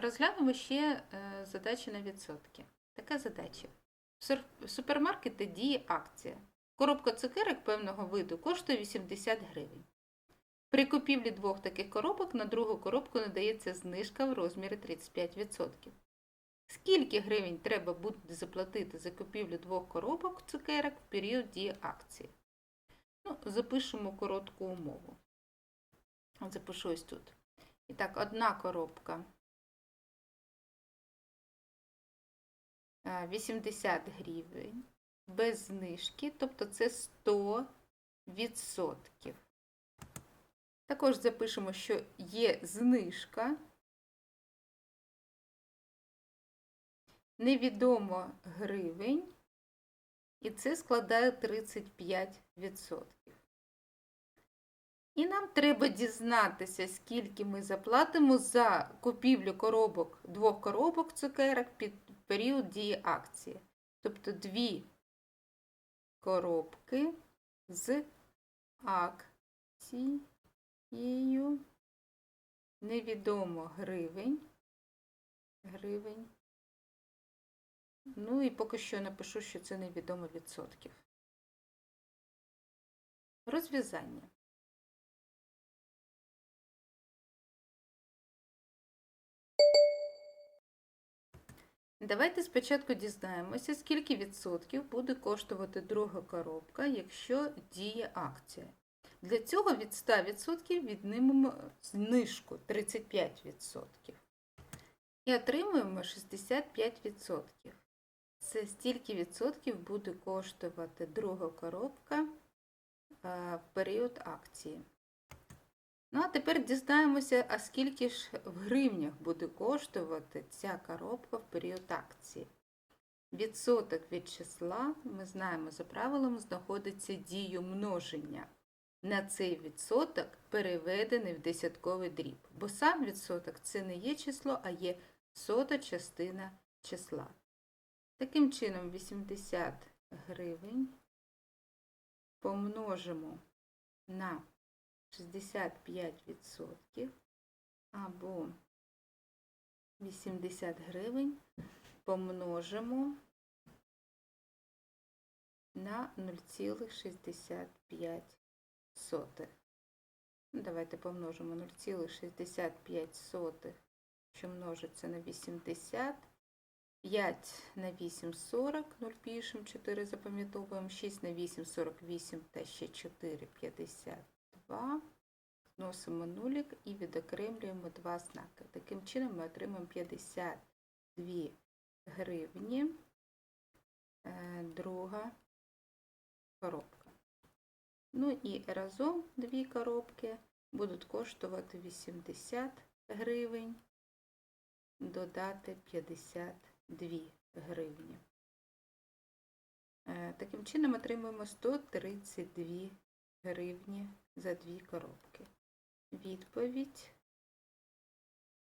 Розглянемо ще е, задачі на відсотки. Така задача. В супермаркеті діє акція. Коробка цукерок певного виду коштує 80 гривень. При купівлі двох таких коробок на другу коробку надається знижка в розмірі 35%. Скільки гривень треба буде заплатити за купівлю двох коробок цукерок в період дії акції? Ну, запишемо коротку умову. Запишу ось тут. І так, одна коробка 80 гривень без знижки, тобто це 100 відсотків. Також запишемо, що є знижка. Невідомо гривень, і це складає 35%. І нам треба дізнатися, скільки ми заплатимо за купівлю коробок, двох коробок цукерок під період дії акції. Тобто дві коробки з акцією невідомо гривень. гривень. Ну і поки що напишу, що це невідомо відсотків. Розв'язання. Давайте спочатку дізнаємося, скільки відсотків буде коштувати друга коробка, якщо діє акція. Для цього від 100% віднимемо знижку 35%. І отримуємо 65%. Це стільки відсотків буде коштувати друга коробка в період акції. Ну, а тепер дізнаємося, а скільки ж в гривнях буде коштувати ця коробка в період акції. Відсоток від числа, ми знаємо, за правилом знаходиться дію множення. На цей відсоток переведений в десятковий дріб. Бо сам відсоток це не є число, а є сота частина числа. Таким чином, 80 гривень помножимо на 65% або 80 гривень помножимо на 0,65. Ну, Давайте помножимо 0,65, що множиться на 80. 5 на 8 – 40, 0 пишемо, 4 запам'ятовуємо, 6 на 8 – 48 та ще 4 – 52. Зносимо нулік і відокремлюємо два знаки. Таким чином ми отримаємо 52 гривні, е, друга коробка. Ну і разом дві коробки будуть коштувати 80 гривень, додати 52 гривні. Е, Таким чином отримуємо 132 гривні за дві коробки. Відповідь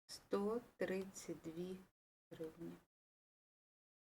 132 гривні.